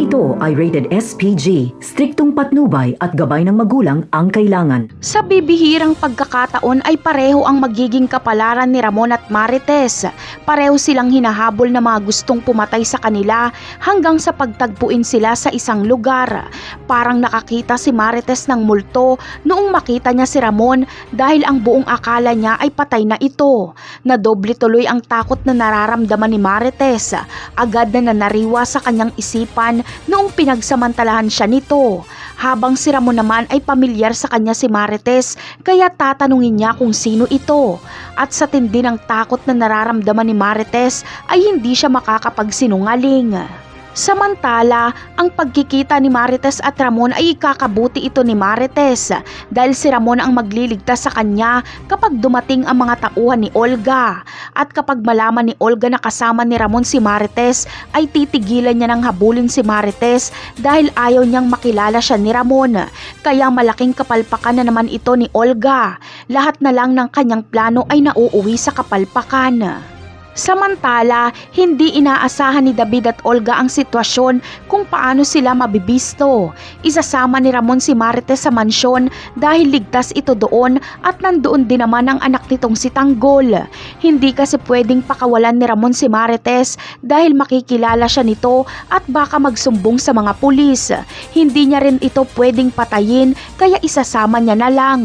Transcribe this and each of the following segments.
ito ay rated SPG. Striktong patnubay at gabay ng magulang ang kailangan. Sa bibihirang pagkakataon ay pareho ang magiging kapalaran ni Ramon at Marites. Pareho silang hinahabol na mga gustong pumatay sa kanila hanggang sa pagtagpuin sila sa isang lugar. Parang nakakita si Marites ng multo noong makita niya si Ramon dahil ang buong akala niya ay patay na ito. Nadoble tuloy ang takot na nararamdaman ni Marites. Agad na nanariwa sa kanyang isipan noong pinagsamantalahan siya nito. Habang si Ramon naman ay pamilyar sa kanya si Marites kaya tatanungin niya kung sino ito. At sa tindi ng takot na nararamdaman ni Marites ay hindi siya makakapagsinungaling. Samantala, ang pagkikita ni Marites at Ramon ay ikakabuti ito ni Marites dahil si Ramon ang magliligtas sa kanya kapag dumating ang mga tauhan ni Olga. At kapag malaman ni Olga na kasama ni Ramon si Marites ay titigilan niya ng habulin si Marites dahil ayaw niyang makilala siya ni Ramon. Kaya malaking kapalpakan na naman ito ni Olga. Lahat na lang ng kanyang plano ay nauuwi sa kapalpakan. Samantala, hindi inaasahan ni David at Olga ang sitwasyon kung paano sila mabibisto. Isasama ni Ramon si Marites sa mansyon dahil ligtas ito doon at nandoon din naman ang anak nitong si Tanggol. Hindi kasi pwedeng pakawalan ni Ramon si Marites dahil makikilala siya nito at baka magsumbong sa mga pulis. Hindi niya rin ito pwedeng patayin kaya isasama niya na lang.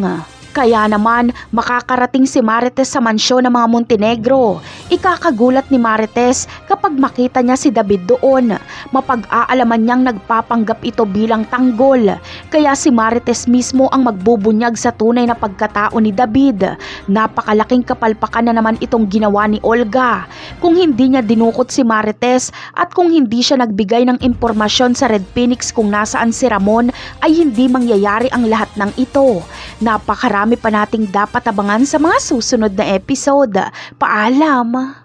Kaya naman, makakarating si Marites sa mansyon ng mga Montenegro. Ikakagulat ni Marites kapag makita niya si David doon. Mapag-aalaman niyang nagpapanggap ito bilang tanggol. Kaya si Marites mismo ang magbubunyag sa tunay na pagkatao ni David. Napakalaking kapalpakan na naman itong ginawa ni Olga. Kung hindi niya dinukot si Marites at kung hindi siya nagbigay ng impormasyon sa Red Phoenix kung nasaan si Ramon ay hindi mangyayari ang lahat ng ito. Napakarami pa nating dapat abangan sa mga susunod na episode. Paalam!